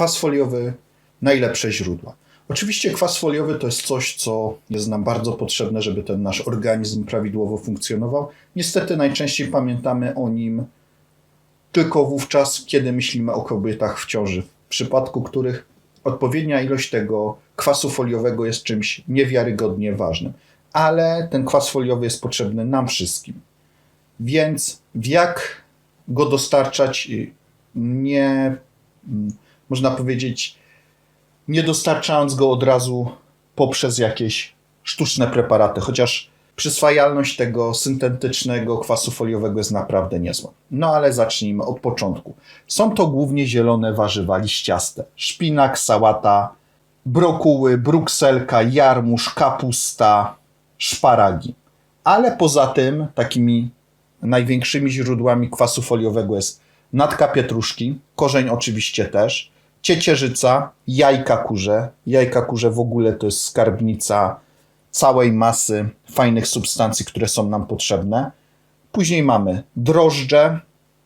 kwas foliowy najlepsze źródła. Oczywiście kwas foliowy to jest coś, co jest nam bardzo potrzebne, żeby ten nasz organizm prawidłowo funkcjonował. Niestety najczęściej pamiętamy o nim tylko wówczas, kiedy myślimy o kobietach w ciąży, w przypadku których odpowiednia ilość tego kwasu foliowego jest czymś niewiarygodnie ważnym. Ale ten kwas foliowy jest potrzebny nam wszystkim. Więc jak go dostarczać, nie można powiedzieć, nie dostarczając go od razu poprzez jakieś sztuczne preparaty, chociaż przyswajalność tego syntetycznego kwasu foliowego jest naprawdę niezła. No ale zacznijmy od początku. Są to głównie zielone warzywa liściaste. Szpinak, sałata, brokuły, brukselka, jarmuż, kapusta, szparagi. Ale poza tym takimi największymi źródłami kwasu foliowego jest natka pietruszki, korzeń oczywiście też, ciecierzyca, jajka kurze. Jajka kurze w ogóle to jest skarbnica całej masy fajnych substancji, które są nam potrzebne. Później mamy drożdże,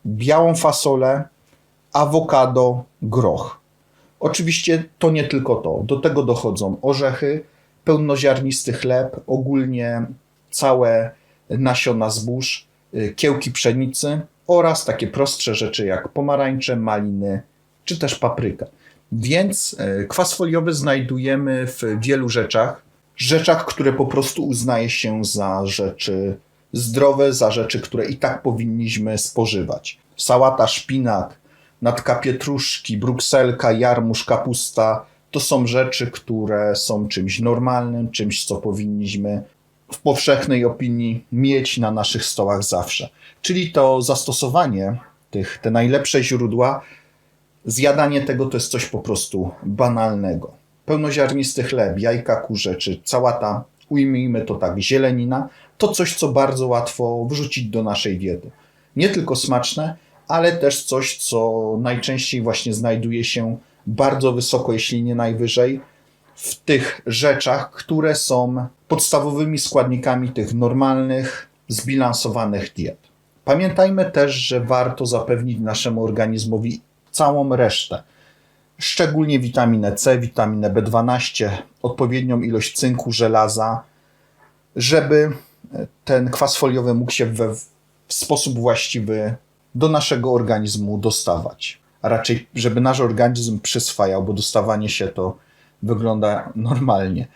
białą fasolę, awokado, groch. Oczywiście to nie tylko to. Do tego dochodzą orzechy, pełnoziarnisty chleb, ogólnie całe nasiona zbóż, y, kiełki pszenicy oraz takie prostsze rzeczy jak pomarańcze, maliny czy też papryka. Więc y, kwas foliowy znajdujemy w wielu rzeczach, rzeczach, które po prostu uznaje się za rzeczy zdrowe, za rzeczy, które i tak powinniśmy spożywać. Sałata, szpinak, natka pietruszki, brukselka, jarmuż, kapusta to są rzeczy, które są czymś normalnym, czymś, co powinniśmy w powszechnej opinii mieć na naszych stołach zawsze. Czyli to zastosowanie tych, te najlepsze źródła, zjadanie tego to jest coś po prostu banalnego. Pełnoziarnisty chleb, jajka kurze czy całata, ujmijmy to tak, zielenina, to coś, co bardzo łatwo wrzucić do naszej diety. Nie tylko smaczne, ale też coś, co najczęściej właśnie znajduje się bardzo wysoko, jeśli nie najwyżej, w tych rzeczach, które są podstawowymi składnikami tych normalnych, zbilansowanych diet. Pamiętajmy też, że warto zapewnić naszemu organizmowi całą resztę, szczególnie witaminę C, witaminę B12, odpowiednią ilość cynku, żelaza, żeby ten kwas foliowy mógł się we, w sposób właściwy do naszego organizmu dostawać. A raczej, żeby nasz organizm przyswajał, bo dostawanie się to wygląda normalnie.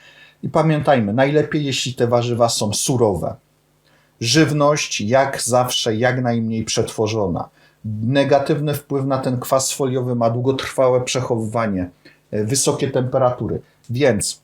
I pamiętajmy, najlepiej jeśli te warzywa są surowe. Żywność jak zawsze jak najmniej przetworzona. Negatywny wpływ na ten kwas foliowy ma długotrwałe przechowywanie, e, wysokie temperatury. Więc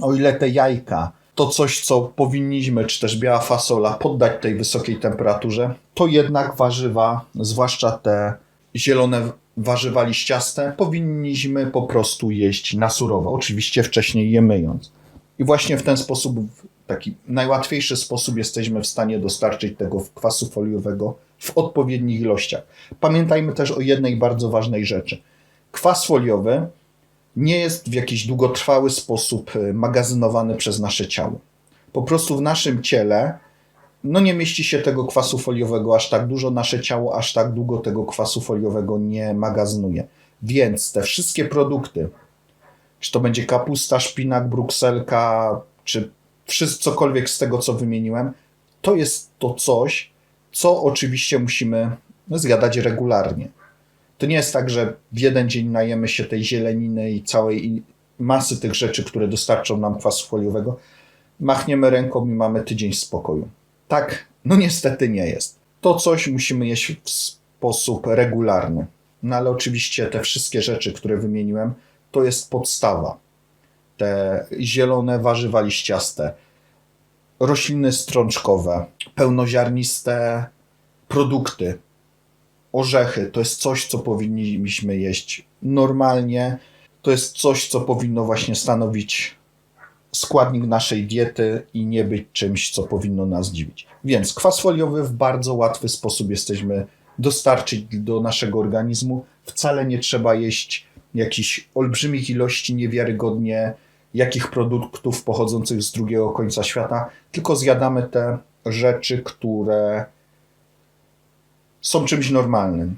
o ile te jajka to coś, co powinniśmy, czy też biała fasola, poddać tej wysokiej temperaturze, to jednak warzywa, zwłaszcza te zielone warzywa liściaste, powinniśmy po prostu jeść na surowo. Oczywiście wcześniej je myjąc. I właśnie w ten sposób, w taki najłatwiejszy sposób, jesteśmy w stanie dostarczyć tego kwasu foliowego w odpowiednich ilościach. Pamiętajmy też o jednej bardzo ważnej rzeczy. Kwas foliowy nie jest w jakiś długotrwały sposób y, magazynowany przez nasze ciało. Po prostu w naszym ciele no nie mieści się tego kwasu foliowego aż tak dużo, nasze ciało aż tak długo tego kwasu foliowego nie magazynuje. Więc te wszystkie produkty, czy to będzie kapusta, szpinak, brukselka, czy wszystko, cokolwiek z tego, co wymieniłem, to jest to coś, co oczywiście musimy zjadać regularnie. To nie jest tak, że w jeden dzień najemy się tej zieleniny i całej masy tych rzeczy, które dostarczą nam kwasu foliowego, machniemy ręką i mamy tydzień spokoju. Tak, no niestety nie jest. To coś musimy jeść w sposób regularny. No ale oczywiście te wszystkie rzeczy, które wymieniłem, to jest podstawa. Te zielone warzywa liściaste, rośliny strączkowe, pełnoziarniste produkty, orzechy to jest coś, co powinniśmy jeść normalnie. To jest coś, co powinno właśnie stanowić składnik naszej diety i nie być czymś, co powinno nas dziwić. Więc kwas foliowy w bardzo łatwy sposób jesteśmy dostarczyć do naszego organizmu. Wcale nie trzeba jeść jakichś olbrzymich ilości niewiarygodnie jakich produktów pochodzących z drugiego końca świata, tylko zjadamy te rzeczy, które są czymś normalnym.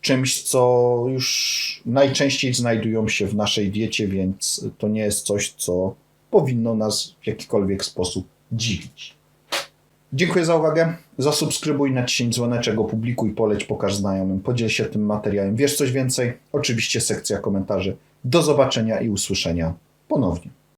czymś, co już najczęściej znajdują się w naszej diecie, więc to nie jest coś, co powinno nas w jakikolwiek sposób dziwić. Dziękuję za uwagę. Zasubskrybuj, naciśnij dzwoneczek, opublikuj, poleć, pokaż znajomym, podziel się tym materiałem. Wiesz coś więcej? Oczywiście sekcja komentarzy. Do zobaczenia i usłyszenia ponownie.